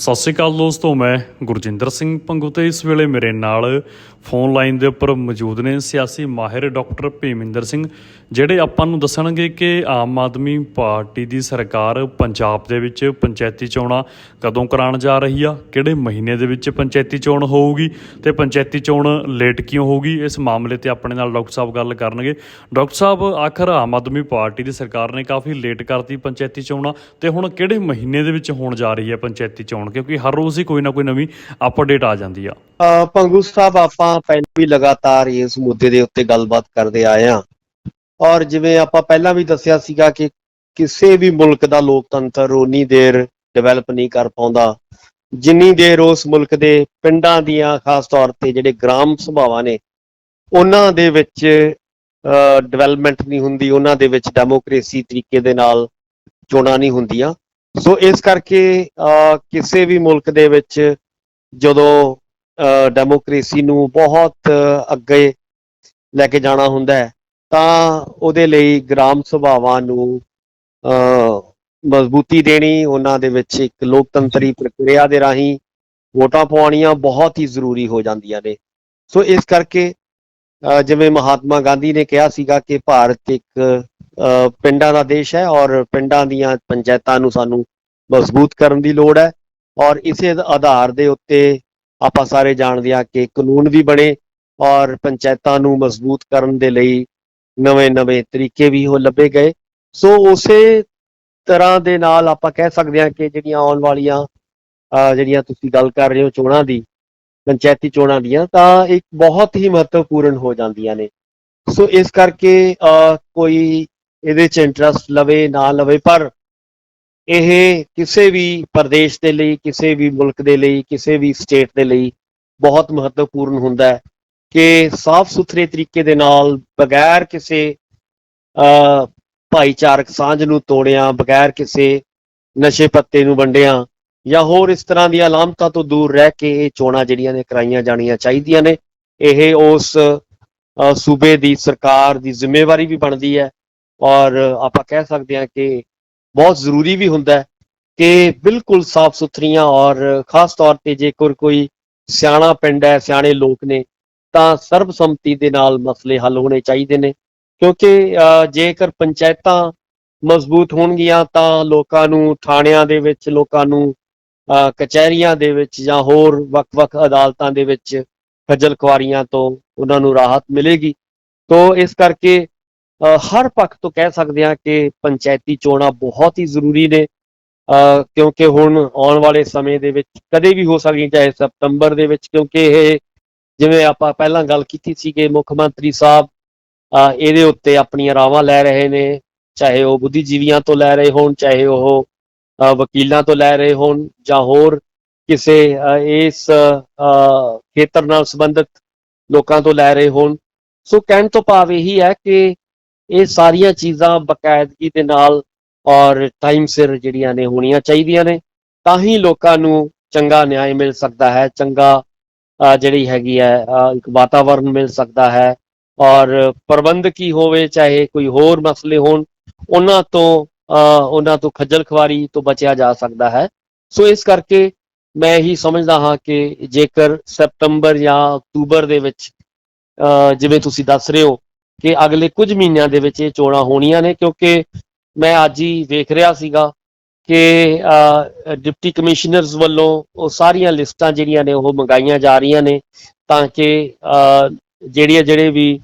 ਸਤਿ ਸ਼੍ਰੀ ਅਕਾਲ ਦੋਸਤੋ, ਮੈਂ ਗੁਰਜਿੰਦਰ ਸਿੰਘ ਪੰਗੂ ਤੇ ਇਸ ਵੇਲੇ ਮੇਰੇ ਨਾਲ ਫੋਨ ਲਾਈਨ ਦੇ ਉੱਪਰ ਮੌਜੂਦ ਨੇ ਸਿਆਸੀ ਮਾਹਿਰ ਡਾਕਟਰ ਭੀਮਿੰਦਰ ਸਿੰਘ, ਜਿਹੜੇ ਆਪਾਂ ਨੂੰ ਦੱਸਣਗੇ ਕਿ ਆਮ ਆਦਮੀ ਪਾਰਟੀ ਦੀ ਸਰਕਾਰ ਪੰਜਾਬ ਦੇ ਵਿੱਚ ਪੰਚਾਇਤੀ ਚੋਣਾਂ ਕਦੋਂ ਕਰਾਉਣ ਜਾ ਰਹੀ ਆ, ਕਿਹੜੇ ਮਹੀਨੇ ਦੇ ਵਿੱਚ ਪੰਚਾਇਤੀ ਚੋਣ ਹੋਊਗੀ ਤੇ ਪੰਚਾਇਤੀ ਚੋਣ ਲੇਟ ਕਿਉਂ ਹੋਊਗੀ, ਇਸ ਮਾਮਲੇ ਤੇ ਆਪਣੇ ਨਾਲ ਡਾਕਟਰ ਸਾਹਿਬ ਗੱਲ ਕਰਨਗੇ। ਡਾਕਟਰ ਸਾਹਿਬ, ਆਖਰ ਆਮ ਆਦਮੀ ਪਾਰਟੀ ਦੀ ਸਰਕਾਰ ਨੇ ਕਾਫੀ ਲੇਟ ਕਰਤੀ ਪੰਚਾਇਤੀ ਚੋਣਾਂ ਤੇ ਹੁਣ ਕਿਹੜੇ ਮਹੀਨੇ ਦੇ ਵਿੱਚ ਹੋਣ ਜਾ ਰਹੀ ਹੈ ਪੰਚਾਇਤੀ ਚੋਣ? ਕਿਉਂਕਿ ਹਰ ਰੋਜ਼ ਹੀ ਕੋਈ ਨਾ ਕੋਈ ਨਵੀਂ ਅਪਡੇਟ ਆ ਜਾਂਦੀ ਆ। ਪੰਗੂ ਸਾਹਿਬ, ਆਪਾਂ ਪਹਿਲਾਂ ਵੀ ਲਗਾਤਾਰ ਇਸ ਮੁੱਦੇ ਦੇ ਉੱਤੇ ਗੱਲਬਾਤ ਕਰਦੇ ਆਏ ਹਾਂ। ਔਰ ਜਿਵੇਂ ਆਪਾਂ ਪਹਿਲਾਂ ਵੀ ਦੱਸਿਆ ਸੀਗਾ ਕਿ ਕਿਸੇ ਵੀ ਮੁਲਕ ਦਾ ਲੋਕਤੰਤਰ ਉਨੀ ਦੇਰ ਡਿਵੈਲਪ ਨਹੀਂ ਕਰ ਪਾਉਂਦਾ। ਜਿੰਨੀ ਦੇਰ ਉਸ ਮੁਲਕ ਦੇ ਪਿੰਡਾਂ ਦੀਆਂ ਖਾਸ ਤੌਰ ਤੇ ਜਿਹੜੇ ਗ੍ਰਾਮ ਸਭਾਵਾਂ ਨੇ, ਉਹਨਾਂ ਦੇ ਵਿੱਚ ਡਿਵੈਲਪਮੈਂਟ ਨਹੀਂ ਹੁੰਦੀ, ਉਹਨਾਂ ਦੇ ਵਿੱਚ ਡੈਮੋਕ੍ਰੇਸੀ ਤਰੀਕੇ ਦੇ ਨਾਲ ਚੋਣਾਂ ਨਹੀਂ ਹੁੰਦੀਆਂ। ਸੋ ਇਸ ਕਰਕੇ ਕਿਸੇ ਵੀ ਮੁਲਕ ਦੇ ਵਿੱਚ ਜਦੋਂ ਡੈਮੋਕ੍ਰੇਸੀ ਨੂੰ ਬਹੁਤ ਅੱਗੇ ਲੈ ਕੇ ਜਾਣਾ ਹੁੰਦਾ ਹੈ, ਤਾਂ ਉਹਦੇ ਲਈ ਗ੍ਰਾਮ ਸਭਾਵਾਂ ਨੂੰ ਮਜ਼ਬੂਤੀ ਦੇਣੀ, ਉਹਨਾਂ ਦੇ ਵਿੱਚ ਇੱਕ ਲੋਕਤੰਤਰੀ ਪ੍ਰਕਿਰਿਆ ਦੇ ਰਾਹੀਂ ਵੋਟਾਂ ਪਾਉਣੀਆਂ ਬਹੁਤ ਹੀ ਜ਼ਰੂਰੀ ਹੋ ਜਾਂਦੀਆਂ ਨੇ। ਸੋ ਇਸ ਕਰਕੇ ਜਿਵੇਂ ਮਹਾਤਮਾ ਗਾਂਧੀ ਨੇ ਕਿਹਾ ਸੀਗਾ ਕਿ ਭਾਰਤ ਇੱਕ ਪਿੰਡਾਂ ਦਾ ਦੇਸ਼ ਹੈ ਔਰ ਪਿੰਡਾਂ ਦੀਆਂ ਪੰਚਾਇਤਾਂ ਨੂੰ ਸਾਨੂੰ ਮਜ਼ਬੂਤ ਕਰਨ ਦੀ ਲੋੜ ਹੈ ਔਰ ਇਸੇ ਆਧਾਰ ਦੇ ਉੱਤੇ ਆਪਾਂ ਸਾਰੇ ਜਾਣਦੇ ਹਾਂ ਕਿ ਕਾਨੂੰਨ ਵੀ ਬਣੇ ਔਰ ਪੰਚਾਇਤਾਂ ਨੂੰ ਮਜ਼ਬੂਤ ਕਰਨ ਦੇ ਲਈ ਨਵੇਂ-ਨਵੇਂ ਤਰੀਕੇ ਵੀ ਉਹ ਲੱਭੇ ਗਏ। ਸੋ ਉਸੇ ਤਰ੍ਹਾਂ ਦੇ ਨਾਲ ਆਪਾਂ ਕਹਿ ਸਕਦੇ ਹਾਂ ਕਿ ਜਿਹੜੀਆਂ ਆਉਣ ਵਾਲੀਆਂ ਜਿਹੜੀਆਂ ਤੁਸੀਂ ਗੱਲ ਕਰ ਰਹੇ ਹੋ ਚੋਣਾਂ ਦੀ, ਪੰਚਾਇਤੀ ਚੋਣਾਂ ਦੀਆਂ, ਤਾਂ ਇੱਕ ਬਹੁਤ ਹੀ ਮਹੱਤਵਪੂਰਨ ਹੋ ਜਾਂਦੀਆਂ ਨੇ। ਸੋ ਇਸ ਕਰਕੇ, ਅਹ ਕੋਈ ਇਹਦੇ ਚ ਇੰਟਰਸਟ ਲਵੇ, ਨਾ ਲਵੇ, ਪਰ ਇਹ ਕਿਸੇ ਵੀ ਪ੍ਰਦੇਸ਼ ਦੇ ਲਈ, ਕਿਸੇ ਵੀ ਮੁਲਕ ਦੇ ਲਈ, ਕਿਸੇ ਵੀ ਸਟੇਟ ਦੇ ਲਈ ਬਹੁਤ ਮਹੱਤਵਪੂਰਨ ਹੁੰਦਾ ਹੈ ਕਿ ਸਾਫ਼ ਸੁਥਰੇ ਤਰੀਕੇ ਦੇ ਨਾਲ ਬਗੈਰ ਕਿਸੇ ਭਾਈਚਾਰਕ ਸਾਂਝ ਨੂੰ ਤੋੜਿਆਂ, ਬਗੈਰ ਕਿਸੇ ਨਸ਼ੇ ਪੱਤੇ ਨੂੰ ਵੰਡਿਆਂ ਜਾਂ ਹੋਰ ਇਸ ਤਰ੍ਹਾਂ ਦੀਆਂ ਲਾਮਤਾਂ ਤੋਂ ਦੂਰ ਰਹਿ ਕੇ ਇਹ ਚੋਣਾਂ ਜਿਹੜੀਆਂ ਨੇ ਕਰਾਈਆਂ ਜਾਣੀਆਂ ਚਾਹੀਦੀਆਂ ਨੇ, ਇਹ ਉਸ ਸੂਬੇ ਦੀ ਸਰਕਾਰ ਦੀ ਜ਼ਿੰਮੇਵਾਰੀ ਵੀ ਬਣਦੀ ਹੈ ਔਰ ਆਪਾਂ ਕਹਿ ਸਕਦੇ ਹਾਂ ਕਿ ਬਹੁਤ ਜ਼ਰੂਰੀ ਵੀ ਹੁੰਦਾ ਹੈ ਕਿ ਬਿਲਕੁਲ ਸਾਫ਼ ਸੁਥਰੀਆਂ ਔਰ ਖਾਸ ਤੌਰ ਤੇ ਜੇਕਰ ਕੋਈ ਸਿਆਣਾ ਪਿੰਡ ਹੈ, ਸਿਆਣੇ ਲੋਕ ਨੇ, ਤਾਂ ਸਰਬਸੰਮਤੀ ਦੇ ਨਾਲ ਮਸਲੇ ਹੱਲ ਹੋਣੇ ਚਾਹੀਦੇ ਨੇ ਕਿਉਂਕਿ ਜੇਕਰ ਪੰਚਾਇਤਾਂ ਮਜ਼ਬੂਤ ਹੋਣਗੀਆਂ ਤਾਂ ਲੋਕਾਂ ਨੂੰ ਥਾਣਿਆਂ ਦੇ ਵਿੱਚ, ਲੋਕਾਂ ਨੂੰ ਕਚਹਿਰੀਆਂ ਦੇ ਵਿੱਚ ਜਾਂ ਹੋਰ ਵੱਖ-ਵੱਖ ਅਦਾਲਤਾਂ ਦੇ ਵਿੱਚ ਖੱਜਲ ਖੁਆਰੀਆਂ ਤੋਂ ਉਹਨਾਂ ਨੂੰ ਰਾਹਤ ਮਿਲੇਗੀ। ਤੋਂ ਇਸ ਕਰਕੇ ਹਰ ਪੱਖ ਤੋਂ ਕਹਿ ਸਕਦੇ ਹਾਂ ਕਿ ਪੰਚਾਇਤੀ ਚੋਣਾਂ ਬਹੁਤ ਹੀ ਜ਼ਰੂਰੀ ਨੇ। ਅ, ਕਿਉਂਕਿ ਹੁਣ ਆਉਣ ਵਾਲੇ ਸਮੇਂ ਦੇ ਵਿੱਚ ਕਦੇ ਵੀ ਹੋ ਸਕਦੀ ਚਾਹੇ ਸਤੰਬਰ ਦੇ ਵਿੱਚ ਕਿਉਂਕਿ ਇਹ ਜਿਵੇਂ ਆਪਾਂ ਪਹਿਲਾਂ ਗੱਲ ਕੀਤੀ ਸੀ ਕਿ ਮੁੱਖ ਮੰਤਰੀ ਸਾਹਿਬ ਇਹਦੇ ਉੱਤੇ ਆਪਣੀਆਂ ਰਾਵਾਂ ਲੈ ਰਹੇ ਨੇ ਚਾਹੇ ਉਹ ਬੁੱਧੀਜੀਵੀਆਂ ਤੋਂ ਲੈ ਰਹੇ ਹੋਣ ਚਾਹੇ ਉਹ ਵਕੀਲਾਂ ਤੋਂ ਲੈ ਰਹੇ ਹੋਣ ਜਾਂ ਹੋਰ ਕਿਸੇ ਇਸ ਖੇਤਰ ਨਾਲ ਸੰਬੰਧਿਤ ਲੋਕਾਂ ਤੋਂ ਲੈ ਰਹੇ ਹੋਣ। ਸੋ ਕਹਿਣ ਤੋਂ ਭਾਵ ਇਹੀ ਹੈ ਕਿ ਇਹ ਸਾਰੀਆਂ ਚੀਜ਼ਾਂ ਬਕਾਇਦਗੀ ਦੇ ਨਾਲ ਔਰ ਟਾਈਮ ਸਿਰ ਜਿਹੜੀਆਂ ਨੇ ਹੋਣੀਆਂ ਚਾਹੀਦੀਆਂ ਨੇ, ਤਾਂ ਹੀ ਲੋਕਾਂ ਨੂੰ ਚੰਗਾ ਨਿਆਂ ਮਿਲ ਸਕਦਾ ਹੈ, ਚੰਗਾ ਜਿਹੜੀ ਹੈਗੀ ਹੈ ਇੱਕ ਵਾਤਾਵਰਣ ਮਿਲ ਸਕਦਾ ਹੈ ਔਰ ਪ੍ਰਬੰਧਕੀ ਹੋਵੇ, ਚਾਹੇ ਕੋਈ ਹੋਰ ਮਸਲੇ ਹੋਣ, ਉਹਨਾਂ ਤੋਂ ਉਹਨਾਂ ਤੋਂ ਖੱਜਲ ਖਵਾਰੀ ਤੋਂ ਬਚਿਆ ਜਾ ਸਕਦਾ ਹੈ। ਸੋ ਇਸ ਕਰਕੇ ਮੈਂ ਇਹੀ ਸਮਝਦਾ ਹਾਂ ਕਿ ਜੇਕਰ ਸਤੰਬਰ ਜਾਂ ਅਕਤੂਬਰ ਦੇ ਵਿੱਚ ਜਿਵੇਂ ਤੁਸੀਂ ਦੱਸ ਰਹੇ ਹੋ ਕਿ ਅਗਲੇ ਕੁਝ ਮਹੀਨਿਆਂ ਦੇ ਵਿੱਚ ਇਹ ਚੋਣਾਂ ਹੋਣੀਆਂ ਨੇ, ਕਿਉਂਕਿ ਮੈਂ ਅੱਜ ਹੀ ਵੇਖ ਰਿਹਾ ਸੀਗਾ ਕਿ ਡਿਪਟੀ ਕਮਿਸ਼ਨਰਸ ਵੱਲੋਂ ਉਹ ਸਾਰੀਆਂ ਲਿਸਟਾਂ ਜਿਹੜੀਆਂ ਨੇ ਉਹ ਮੰਗਾਈਆਂ ਜਾ ਰਹੀਆਂ ਨੇ ਤਾਂ ਕਿ ਜਿਹੜੀਆਂ, ਜਿਹੜੇ ਵੀ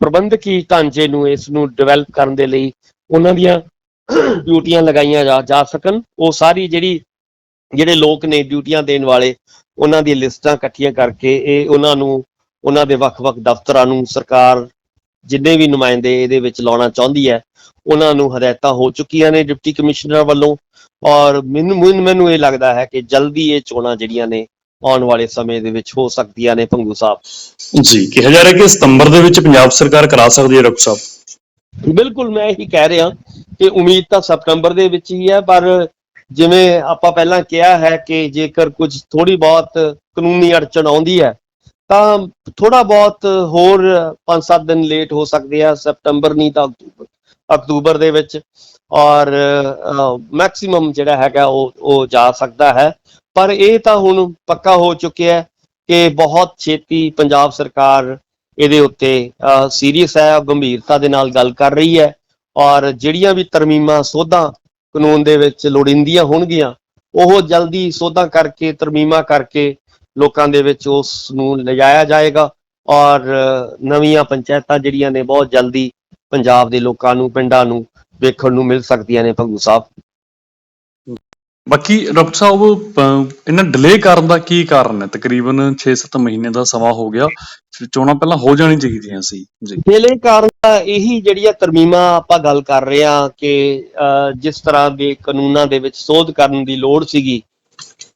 ਪ੍ਰਬੰਧਕੀ ਢਾਂਚੇ ਨੂੰ ਇਸ ਨੂੰ ਡਿਵੈਲਪ ਕਰਨ ਦੇ ਲਈ ਉਹਨਾਂ ਦੀਆਂ ਡਿਊਟੀਆਂ ਲਗਾਈਆਂ ਜਾ ਜਾ ਸਕਣ, ਉਹ ਸਾਰੀ ਜਿਹੜੀ, ਜਿਹੜੇ ਲੋਕ ਨੇ ਡਿਊਟੀਆਂ ਦੇਣ ਵਾਲੇ ਉਹਨਾਂ ਦੀਆਂ ਲਿਸਟਾਂ ਇਕੱਠੀਆਂ ਕਰਕੇ ਇਹ ਉਹਨਾਂ ਨੂੰ, ਉਹਨਾਂ ਦੇ ਵੱਖ-ਵੱਖ ਦਫ਼ਤਰਾਂ ਨੂੰ ਸਰਕਾਰ ਜਿੰਨੇ ਵੀ ਨੁਮਾਇੰਦੇ ਇਹਦੇ ਵਿੱਚ ਲਾਉਣਾ ਚਾਹੁੰਦੀ ਹੈ ਉਹਨਾਂ ਨੂੰ ਹਦਾਇਤਾਂ ਹੋ ਚੁੱਕੀਆਂ ਨੇ ਡਿਪਟੀ ਕਮਿਸ਼ਨਰ ਵੱਲੋਂ। ਔਰ ਮੈਨੂੰ ਮੈਨੂੰ- ਇਹ ਲੱਗਦਾ ਹੈ ਕਿ ਜਲਦੀ ਇਹ ਚੋਣਾਂ ਜਿਹੜੀਆਂ ਨੇ ਆਉਣ ਵਾਲੇ ਸਮੇਂ ਦੇ ਵਿੱਚ ਹੋ ਸਕਦੀਆਂ ਨੇ ਭੰਗੂ ਸਾਹਿਬ। ਜੀ ਕਿਹਾ ਜਾ ਰਿਹਾ ਕਿ ਸਤੰਬਰ ਦੇ ਵਿੱਚ ਪੰਜਾਬ ਸਰਕਾਰ ਕਰਾ ਸਕਦੀ ਹੈ ਡਾਕਟਰ ਸਾਹਿਬ। ਬਿਲਕੁਲ ਮੈਂ ਇਹੀ ਕਹਿ ਰਿਹਾ ਕਿ ਉਮੀਦ ਤਾਂ ਸਤੰਬਰ ਦੇ ਵਿੱਚ ਹੀ ਹੈ ਪਰ ਜਿਵੇਂ ਆਪਾਂ ਪਹਿਲਾਂ ਕਿਹਾ ਹੈ ਕਿ ਜੇਕਰ ਕੁਝ ਥੋੜੀ ਬਹੁਤ ਕਾਨੂੰਨੀ ਅੜਚਣ ਆਉਂਦੀ ਹੈ ਤਾਂ ਥੋੜਾ ਬਹੁਤ ਹੋਰ 5-7 ਦਿਨ ਲੇਟ ਹੋ ਸਕਦੇ ਆ ਸਤੰਬਰ ਨਹੀਂ ਤਾਂ ਅਕਤੂਬਰ ਅਕਤੂਬਰ ਦੇ ਵਿੱਚ ਔਰ ਮੈਕਸਿਮਮ ਜਿਹੜਾ ਹੈਗਾ ਉਹ ਉਹ ਜਾ ਸਕਦਾ ਹੈ। ਪਰ ਇਹ ਤਾਂ ਹੁਣ ਪੱਕਾ ਹੋ ਚੁੱਕਿਆ ਹੈ ਕਿ ਬਹੁਤ ਛੇਤੀ ਪੰਜਾਬ ਸਰਕਾਰ ਇਹਦੇ ਉੱਤੇ ਸੀਰੀਅਸ ਹੈ ਗੰਭੀਰਤਾ ਦੇ ਨਾਲ ਗੱਲ ਕਰ ਰਹੀ ਹੈ ਔਰ ਜਿਹੜੀਆਂ ਵੀ ਤਰਮੀਮਾਂ ਸੋਧਾਂ ਕਾਨੂੰਨ ਦੇ ਵਿੱਚ ਲੋੜੀਂਦੀਆਂ ਹੋਣਗੀਆਂ, ਉਹ ਜਲਦੀ ਸੋਧਾਂ ਕਰਕੇ, ਤਰਮੀਮਾਂ ਕਰਕੇ ਲੋਕਾਂ ਦੇ ਵਿੱਚ ਉਸ ਨੂੰ ਲਿਜਾਇਆ ਜਾਏਗਾ ਔਰ ਨਵੀਆਂ ਪੰਚਾਇਤਾਂ ਜਿਹੜੀਆਂ ਨੇ ਬਹੁਤ ਜਲਦੀ ਪੰਜਾਬ ਦੇ ਲੋਕਾਂ ਨੂੰ ਪਿੰਡਾਂ ਨੂੰ ਵੇਖਣ ਨੂੰ ਮਿਲ ਸਕਦੀਆਂ ਨੇ ਭੰਗੂ ਸਾਹਿਬ। ਬਾਕੀ ਡਾਕਟਰ ਸਾਹਿਬ ਇਹਨਾਂ ਡਿਲੇ ਕਰਨ ਦਾ ਕੀ ਕਾਰਨ ਹੈ? ਤਕਰੀਬਨ 6-7 ਮਹੀਨੇ ਦਾ ਸਮਾਂ ਹੋ ਗਿਆ ਚੋਣਾਂ ਪਹਿਲਾਂ ਹੋ ਜਾਣੀ ਚਾਹੀਦੀਆਂ ਸੀ। ਜੀ। ਪਹਿਲੇ ਕਾਰਨ ਤਾਂ ਇਹੀ ਜਿਹੜੀਆਂ ਤਰਮੀਮਾਂ ਆਪਾਂ ਗੱਲ ਕਰ ਰਹੇ ਹਾਂ ਕਿ ਜਿਸ ਤਰ੍ਹਾਂ ਦੇ ਕਾਨੂੰਨਾਂ ਦੇ ਵਿੱਚ ਸੋਧ ਕਰਨ ਦੀ ਲੋੜ ਸੀਗੀ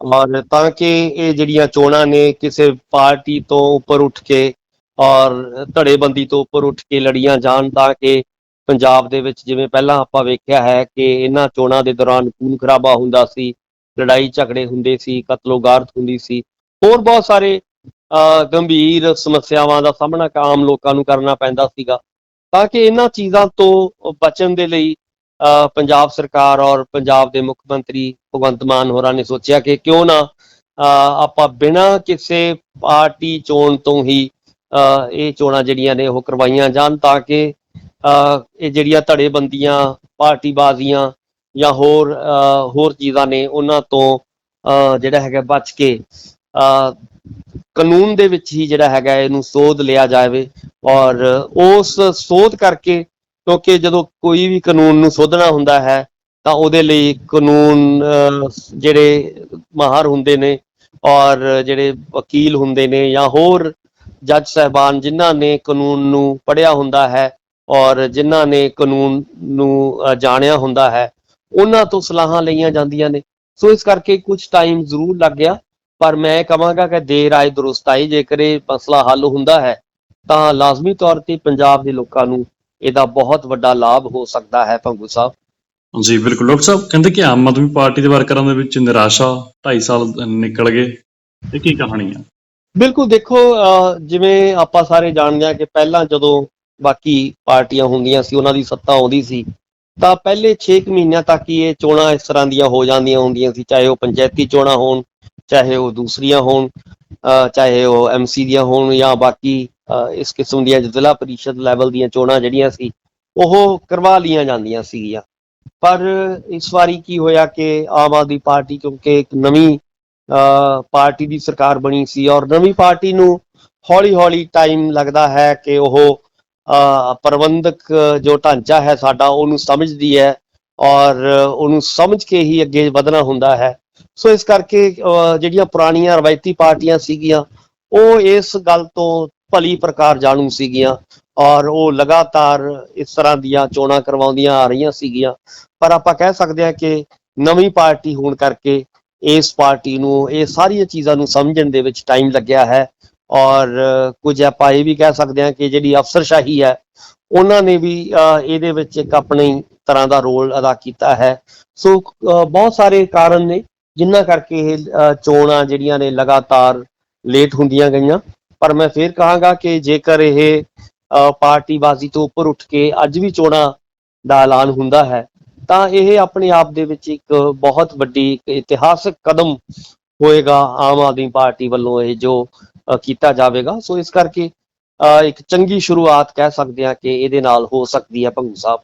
ਔਰ ਤਾਂ ਕਿ ਇਹ ਜਿਹੜੀਆਂ ਚੋਣਾਂ ਨੇ ਕਿਸੇ ਪਾਰਟੀ ਤੋਂ ਉੱਪਰ ਉੱਠ ਕੇ ਔਰ ਧੜੇਬੰਦੀ ਤੋਂ ਉੱਪਰ ਉੱਠ ਕੇ ਲੜੀਆਂ ਜਾਣ ਤਾਂ ਕਿ ਪੰਜਾਬ ਦੇ ਵਿੱਚ ਜਿਵੇਂ ਪਹਿਲਾਂ ਆਪਾਂ ਵੇਖਿਆ ਹੈ ਕਿ ਇਹਨਾਂ ਚੋਣਾਂ ਦੇ ਦੌਰਾਨ ਖੂਨ ਖਰਾਬਾ ਹੁੰਦਾ ਸੀ, ਲੜਾਈ ਝਗੜੇ ਹੁੰਦੇ ਸੀ, ਕਤਲੋਗਾਰਤ ਹੁੰਦੀ ਸੀ, ਹੋਰ ਬਹੁਤ ਸਾਰੇ ਅਹ ਗੰਭੀਰ ਸਮੱਸਿਆਵਾਂ ਦਾ ਸਾਹਮਣਾ ਆਮ ਲੋਕਾਂ ਨੂੰ ਕਰਨਾ ਪੈਂਦਾ ਸੀਗਾ। ਤਾਂ ਕਿ ਇਹਨਾਂ ਚੀਜ਼ਾਂ ਤੋਂ ਬਚਣ ਦੇ ਲਈ ਪੰਜਾਬ ਸਰਕਾਰ ਔਰ ਪੰਜਾਬ ਦੇ ਮੁੱਖ ਮੰਤਰੀ ਭਗਵੰਤ ਮਾਨ ਹੋਰਾਂ ਨੇ ਸੋਚਿਆ ਕਿ ਕਿਉਂ ਨਾ ਅਹ ਆਪਾਂ ਬਿਨਾਂ ਕਿਸੇ ਪਾਰਟੀ ਚੋਣ ਤੋਂ ਹੀ ਇਹ ਚੋਣਾਂ ਜਿਹੜੀਆਂ ਨੇ ਉਹ ਕਰਵਾਈਆਂ ਜਾਣ ਤਾਂ ਕਿ ਅਹ ਇਹ ਜਿਹੜੀਆਂ ਧੜੇਬੰਦੀਆਂ, ਪਾਰਟੀਬਾਜ਼ੀਆਂ ਜਾਂ ਹੋਰ ਹੋਰ ਚੀਜ਼ਾਂ ਨੇ ਉਹਨਾਂ ਤੋਂ ਅਹ ਜਿਹੜਾ ਹੈਗਾ ਬਚ ਕੇ ਅਹ ਕਾਨੂੰਨ ਦੇ ਵਿੱਚ ਹੀ ਜਿਹੜਾ ਹੈਗਾ ਇਹਨੂੰ ਸੋਧ ਲਿਆ ਜਾਵੇ ਔਰ ਉਸ ਸੋਧ ਕਰਕੇ ਕਿਉਂਕਿ ਜਦੋਂ ਕੋਈ ਵੀ ਕਾਨੂੰਨ ਨੂੰ ਸੋਧਣਾ ਹੁੰਦਾ ਹੈ, ਤਾਂ ਉਹਦੇ ਲਈ ਕਾਨੂੰਨ ਜਿਹੜੇ ਮਾਹਰ ਹੁੰਦੇ ਨੇ ਔਰ ਜਿਹੜੇ ਵਕੀਲ ਹੁੰਦੇ ਨੇ ਜਾਂ ਹੋਰ ਜੱਜ ਸਾਹਿਬਾਨ ਜਿਨ੍ਹਾਂ ਨੇ ਕਾਨੂੰਨ ਨੂੰ ਪੜ੍ਹਿਆ ਹੁੰਦਾ ਹੈ ਔਰ ਜਿਨ੍ਹਾਂ ਨੇ ਕਾਨੂੰਨ ਨੂੰ ਜਾਣਿਆ ਹੁੰਦਾ ਹੈ, ਉਹਨਾਂ ਤੋਂ ਸਲਾਹਾਂ ਲਈਆਂ ਜਾਂਦੀਆਂ ਨੇ। ਸੋ ਇਸ ਕਰਕੇ ਕੁਝ ਟਾਈਮ ਜ਼ਰੂਰ ਲੱਗ ਗਿਆ, ਪਰ ਮੈਂ ਕਹਾਂਗਾ ਕਿ ਦੇਰ ਆਏ ਦਰੁਸਤ ਆਈ ਜੇਕਰ ਇਹ ਮਸਲਾ ਹੱਲ ਹੁੰਦਾ ਹੈ, ਤਾਂ ਲਾਜ਼ਮੀ ਤੌਰ ਤੇ ਪੰਜਾਬ ਦੇ ਲੋਕਾਂ ਨੂੰ ਇਹਦਾ ਬਹੁਤ ਵੱਡਾ ਲਾਭ ਹੋ ਸਕਦਾ ਹੈ ਭੰਗੂ ਸਾਹਿਬ। ਜੀ ਬਿਲਕੁਲ। ਡਾਕਟਰ ਸਾਹਿਬ ਕਹਿੰਦੇ ਕਿ ਆਮ ਆਦਮੀ ਪਾਰਟੀ ਦੇ ਵਰਕਰਾਂ ਦੇ ਵਿੱਚ ਨਿਰਾਸ਼ਾ 2.5 ਸਾਲ ਨਿਕਲ ਗਏ। ਇਹ ਕੀ ਕਹਾਣੀ ਆ? ਬਿਲਕੁਲ ਦੇਖੋ ਜਿਵੇਂ ਆਪਾਂ ਸਾਰੇ ਜਾਣਦੇ ਹਾਂ ਕਿ ਪਹਿਲਾਂ ਜਦੋਂ ਬਾਕੀ ਪਾਰਟੀਆਂ ਹੁੰਦੀਆਂ ਸੀ ਉਹਨਾਂ ਦੀ ਸੱਤਾ ਆਉਂਦੀ ਸੀ ਤਾਂ ਪਹਿਲੇ 6 ਮਹੀਨਿਆਂ ਤੱਕ ਹੀ ਇਹ ਚੋਣਾਂ ਇਸ ਤਰ੍ਹਾਂ ਦੀਆਂ ਹੋ ਜਾਂਦੀਆਂ ਹੁੰਦੀਆਂ ਸੀ ਚਾਹੇ ਉਹ ਪੰਚਾਇਤੀ ਚੋਣਾਂ ਹੋਣ ਚਾਹੇ ਉਹ ਦੂਸਰੀਆਂ ਹੋਣ ਅਹ, ਚਾਹੇ ਉਹ ਐਮਸੀ ਦੀਆਂ ਹੋਣ ਜਾਂ ਬਾਕੀ ਇਸ ਕਿਸਮ ਦੀਆਂ ਜ਼ਿਲ੍ਹਾ ਪਰਿਸ਼ਦ ਲੈਵਲ ਦੀਆਂ ਚੋਣਾਂ ਜਿਹੜੀਆਂ ਸੀ ਉਹ ਕਰਵਾ ਲੀਆਂ ਜਾਂਦੀਆਂ ਸੀਗੀਆਂ। ਪਰ ਇਸ ਵਾਰੀ ਕੀ ਹੋਇਆ ਕਿ ਆਮ ਆਦਮੀ ਪਾਰਟੀ ਕਿਉਂਕਿ ਇੱਕ ਨਵੀਂ ਅਹ ਪਾਰਟੀ ਦੀ ਸਰਕਾਰ ਬਣੀ ਸੀ ਔਰ ਨਵੀਂ ਪਾਰਟੀ ਨੂੰ ਹੌਲੀ-ਹੌਲੀ ਟਾਈਮ ਲੱਗਦਾ ਹੈ ਕਿ ਉਹ ਅਹ ਪ੍ਰਬੰਧਕ ਜੋ ਢਾਂਚਾ ਹੈ ਸਾਡਾ ਉਹਨੂੰ ਸਮਝਦੀ ਹੈ ਔਰ ਉਹਨੂੰ ਸਮਝ ਕੇ ਹੀ ਅੱਗੇ ਵਧਣਾ ਹੁੰਦਾ ਹੈ। ਸੋ ਇਸ ਕਰਕੇ ਅਹ ਜਿਹੜੀਆਂ ਪੁਰਾਣੀਆਂ ਰਵਾਇਤੀ ਪਾਰਟੀਆਂ ਸੀਗੀਆਂ ਉਹ ਇਸ ਗੱਲ ਤੋਂ ਭਲੀ ਪ੍ਰਕਾਰ ਜਾਣੂ ਸੀਗੀਆਂ ਔਰ ਉਹ ਲਗਾਤਾਰ ਇਸ ਤਰ੍ਹਾਂ ਦੀਆਂ ਚੋਣਾਂ ਕਰਵਾਉਂਦੀਆਂ ਆ ਰਹੀਆਂ ਸੀਗੀਆਂ। ਪਰ ਆਪਾਂ ਕਹਿ ਸਕਦੇ ਹਾਂ ਕਿ ਨਵੀਂ ਪਾਰਟੀ ਹੋਣ ਕਰਕੇ ਇਸ ਪਾਰਟੀ ਨੂੰ ਇਹ ਸਾਰੀਆਂ ਚੀਜ਼ਾਂ ਨੂੰ ਸਮਝਣ ਦੇ ਵਿੱਚ ਟਾਈਮ ਲੱਗਿਆ ਹੈ ਔਰ ਅ, ਕੁਝ ਆਪਾਂ ਇਹ ਵੀ ਕਹਿ ਸਕਦੇ ਹਾਂ ਕਿ ਜਿਹੜੀ ਅਫਸਰਸ਼ਾਹੀ ਹੈ ਉਹਨਾਂ ਨੇ ਵੀ ਇਹਦੇ ਵਿੱਚ ਇੱਕ ਆਪਣੀ ਤਰ੍ਹਾਂ ਦਾ ਰੋਲ ਅਦਾ ਕੀਤਾ ਹੈ। ਸੋ ਬਹੁਤ ਸਾਰੇ ਕਾਰਨ ਨੇ ਜਿਨ੍ਹਾਂ ਕਰਕੇ ਇਹ ਚੋਣਾਂ ਜਿਹੜੀਆਂ ਨੇ ਲਗਾਤਾਰ ਲੇਟ ਹੁੰਦੀਆਂ ਗਈਆਂ। ਪਰ ਮੈਂ ਫੇਰ ਕਹਾਂਗਾ ਕਿ ਜੇਕਰ ਇਹ ਅ, ਪਾਰਟੀਬਾਜ਼ੀ ਤੋਂ ਉੱਪਰ ਉੱਠ ਕੇ ਅੱਜ ਵੀ ਚੋਣਾਂ ਦਾ ਐਲਾਨ ਹੁੰਦਾ ਹੈ ਤਾਂ ਇਹ ਆਪਣੇ ਆਪ ਦੇ ਵਿੱਚ ਇੱਕ ਬਹੁਤ ਵੱਡੀ ਇਤਿਹਾਸਕ ਕਦਮ ਹੋਏਗਾ ਆਮ ਆਦਮੀ ਪਾਰਟੀ ਵੱਲੋਂ ਇਹ ਜੋ ਕੀਤਾ ਜਾਵੇਗਾ। ਸੋ ਇਸ ਕਰਕੇ ਅ, ਇੱਕ ਚੰਗੀ ਸ਼ੁਰੂਆਤ ਕਹਿ ਸਕਦੇ ਹਾਂ ਕਿ ਇਹਦੇ ਨਾਲ ਹੋ ਸਕਦੀ ਹੈ ਭੰਗੂ ਸਾਹਿਬ।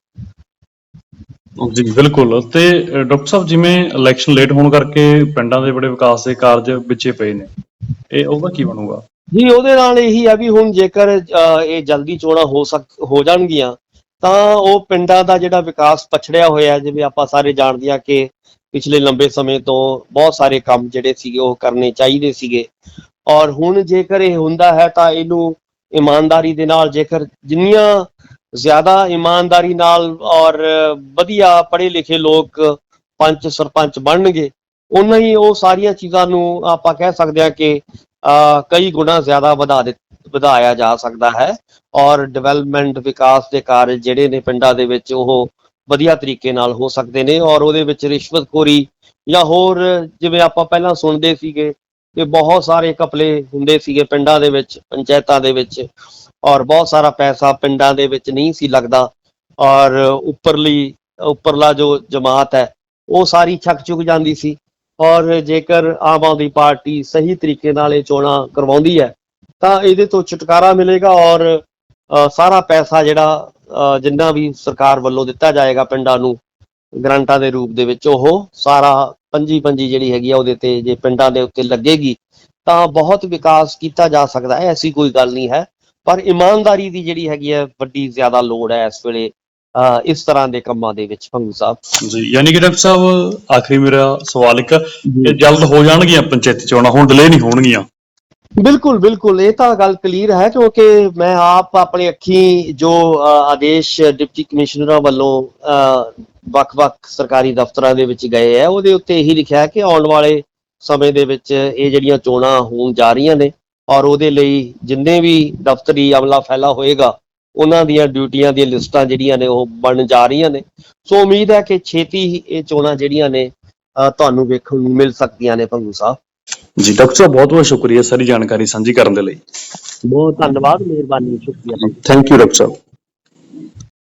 ਜੀ, ਬਿਲਕੁਲ। ਤੇ ਡਾਕਟਰ ਸਾਹਿਬ, ਜਿਵੇਂ ਇਲੈਕਸ਼ਨ ਲੇਟ ਹੋਣ ਕਰਕੇ ਪਿੰਡਾਂ ਦੇ ਬੜੇ ਵਿਕਾਸ ਦੇ ਕਾਰਜ ਵਿੱਚੇ ਪਏ ਨੇ ਇਹ ਉਹਦਾ ਕੀ ਬਣੂਗਾ? ਜੀ, ਉਹਦੇ ਨਾਲ ਇਹੀ ਹੈ ਵੀ ਹੁਣ ਜੇਕਰ ਇਹ ਜਲਦੀ ਚੋਣਾਂ ਹੋ ਸਕ, ਹੋ ਜਾਣਗੀਆਂ, ਤਾਂ ਉਹ ਪਿੰਡਾਂ ਦਾ ਜਿਹੜਾ ਵਿਕਾਸ ਪਛੜਿਆ ਹੋਇਆ, ਜਿਵੇਂ ਆਪਾਂ ਸਾਰੇ ਜਾਣਦੇ ਹਾਂ ਕਿ ਪਿਛਲੇ ਲੰਬੇ ਸਮੇਂ ਤੋਂ ਬਹੁਤ ਸਾਰੇ ਕੰਮ ਜਿਹੜੇ ਸੀਗੇ, ਉਹ ਕਰਨੇ ਚਾਹੀਦੇ ਸੀਗੇ। ਔਰ ਹੁਣ ਜੇਕਰ ਇਹ ਹੁੰਦਾ ਹੈ, ਤਾਂ ਇਹਨੂੰ ਇਮਾਨਦਾਰੀ ਦੇ ਨਾਲ ਜੇਕਰ ਜਿੰਨੀਆਂ ਜ਼ਿਆਦਾ ਇਮਾਨਦਾਰੀ ਨਾਲ ਔਰ ਵਧੀਆ ਪੜ੍ਹੇ ਲਿਖੇ ਲੋਕ ਪੰਚ, ਸਰਪੰਚ ਬਣਨਗੇ ਉਹਨਾਂ ਹੀ ਉਹ ਸਾਰੀਆਂ ਚੀਜ਼ਾਂ ਨੂੰ ਆਪਾਂ ਕਹਿ ਸਕਦੇ ਹਾਂ ਕਿ ਕਈ ਗੁਣਾ ਜ਼ਿਆਦਾ ਵਧਾ ਦਿੱ ਵਧਾਇਆ ਜਾ ਸਕਦਾ ਹੈ ਔਰ ਡਿਵੈਲਪਮੈਂਟ ਵਿਕਾਸ ਦੇ ਕਾਰਜ ਜਿਹੜੇ ਨੇ ਪਿੰਡਾਂ ਦੇ ਵਿੱਚ ਉਹ ਵਧੀਆ ਤਰੀਕੇ ਨਾਲ ਹੋ ਸਕਦੇ ਨੇ ਔਰ ਉਹਦੇ ਵਿੱਚ ਰਿਸ਼ਵਤਖੋਰੀ ਜਾਂ ਹੋਰ ਜਿਵੇਂ ਆਪਾਂ ਪਹਿਲਾਂ ਸੁਣਦੇ ਸੀਗੇ ਕਿ ਬਹੁਤ ਸਾਰੇ ਕਪਲੇ ਹੁੰਦੇ ਸੀਗੇ ਪਿੰਡਾਂ ਦੇ ਵਿੱਚ ਪੰਚਾਇਤਾਂ ਦੇ ਵਿੱਚ ਔਰ ਬਹੁਤ ਸਾਰਾ ਪੈਸਾ ਪਿੰਡਾਂ ਦੇ ਵਿੱਚ ਨਹੀਂ ਸੀ ਲੱਗਦਾ ਔਰ ਉੱਪਰਲੀ ਉੱਪਰਲਾ ਜੋ ਜਮਾਤ ਹੈ ਉਹ ਸਾਰੀ ਛੱਕ ਚੁੱਕ ਜਾਂਦੀ ਸੀ ਔਰ ਜੇਕਰ ਆਮ ਆਦਮੀ ਪਾਰਟੀ ਸਹੀ ਤਰੀਕੇ ਨਾਲ ਇਹ ਚੋਣਾਂ ਕਰਵਾਉਂਦੀ ਹੈ ਤਾਂ ਇਹਦੇ ਤੋਂ ਛੁਟਕਾਰਾ ਮਿਲੇਗਾ ਔਰ ਸਾਰਾ ਪੈਸਾ ਜਿਹੜਾ ਅ, ਜਿੰਨਾ ਵੀ ਸਰਕਾਰ ਵੱਲੋਂ ਦਿੱਤਾ ਜਾਏਗਾ ਪਿੰਡਾਂ ਨੂੰ ਗ੍ਰਾਂਟਾਂ ਦੇ ਰੂਪ ਦੇ ਵਿੱਚ ਉਹ ਸਾਰਾ ਪੰਜੀ ਪੰਜੀ ਜਿਹੜੀ ਹੈਗੀ ਆ ਉਹਦੇ ਤੇ ਜੇ ਪਿੰਡਾਂ ਦੇ ਉੱਤੇ ਲੱਗੇਗੀ ਤਾਂ ਬਹੁਤ ਵਿਕਾਸ ਕੀਤਾ ਜਾ ਸਕਦਾ ਹੈ ਐਸੀ ਕੋਈ ਗੱਲ ਨਹੀਂ ਹੈ। ਪਰ ਇਮਾਨਦਾਰੀ ਦੀ ਜਿਹੜੀ ਹੈਗੀ ਹੈ ਵੱਡੀ ਜ਼ਿਆਦਾ ਲੋੜ ਹੈ ਇਸ ਵੇਲੇ ਇਸ ਤਰ੍ਹਾਂ ਦੇ ਕੰਮਾਂ ਦੇ ਵਿੱਚ ਭੰਗੂ ਸਾਹਿਬ। ਜੀ ਯਾਨੀ ਕਿ ਡਾਕਟਰ ਸਾਹਿਬ ਆਖਰੀ ਮੇਰਾ ਸਵਾਲ ਇੱਕ ਇਹ ਜਲਦ ਹੋ ਜਾਣਗੀਆਂ ਪੰਚਾਇਤੀ ਚੋਣਾਂ ਹੁਣ ਡਿਲੇ ਨਹੀਂ ਹੋਣਗੀਆਂ? ਬਿਲਕੁਲ ਬਿਲਕੁਲ ਇਹ ਤਾਂ ਗੱਲ ਕਲੀਅਰ ਹੈ ਕਿਉਂਕਿ ਮੈਂ ਆਪ ਆਪਣੇ ਅੱਖੀ ਜੋ ਆਦੇਸ਼ ਡਿਪਟੀ ਕਮਿਸ਼ਨਰਾਂ ਵੱਲੋਂ ਵੱਖ-ਵੱਖ ਸਰਕਾਰੀ ਦਫ਼ਤਰਾਂ ਦੇ ਵਿੱਚ ਗਏ ਹੈ ਉਹਦੇ ਉੱਤੇ ਇਹੀ ਲਿਖਿਆ ਕਿ ਆਉਣ ਵਾਲੇ ਸਮੇਂ ਦੇ ਵਿੱਚ ਇਹ ਜਿਹੜੀਆਂ ਚੋਣਾਂ ਹੋਣ ਜਾ ਰਹੀਆਂ ਨੇ ਔਰ ਉਹਦੇ ਲਈ ਜਿੰਨੇ ਵੀ ਦਫ਼ਤਰੀ ਅਮਲਾ ਫੈਲਾ ਹੋਏਗਾ ਉਹਨਾਂ ਦੀਆਂ ਡਿਊਟੀਆਂ ਦੀਆਂ ਲਿਸਟਾਂ ਜਿਹੜੀਆਂ ਨੇ ਉਹ ਬਣ ਜਾ ਰਹੀਆਂ ਨੇ। ਸੋ ਉਮੀਦ ਹੈ ਕਿ ਛੇਤੀ ਹੀ ਇਹ ਚੋਣਾਂ ਜਿਹੜੀਆਂ ਨੇ ਤੁਹਾਨੂੰ ਵੇਖਣ ਨੂੰ ਮਿਲ ਸਕਦੀਆਂ ਨੇ ਭੰਗੂ ਸਾਹਿਬ। ਜੀ ਡਾਕਟਰ ਸਾਹਿਬ ਬਹੁਤ ਬਹੁਤ ਸ਼ੁਕਰੀਆ ਸਾਰੀ ਜਾਣਕਾਰੀ ਸਾਂਝੀ ਕਰਨ ਦੇ ਲਈ। ਬਹੁਤ ਧੰਨਵਾਦ ਮਿਹਰਬਾਨੀ ਸ਼ੁਕਰੀਆ। Thank you doctor Sahib.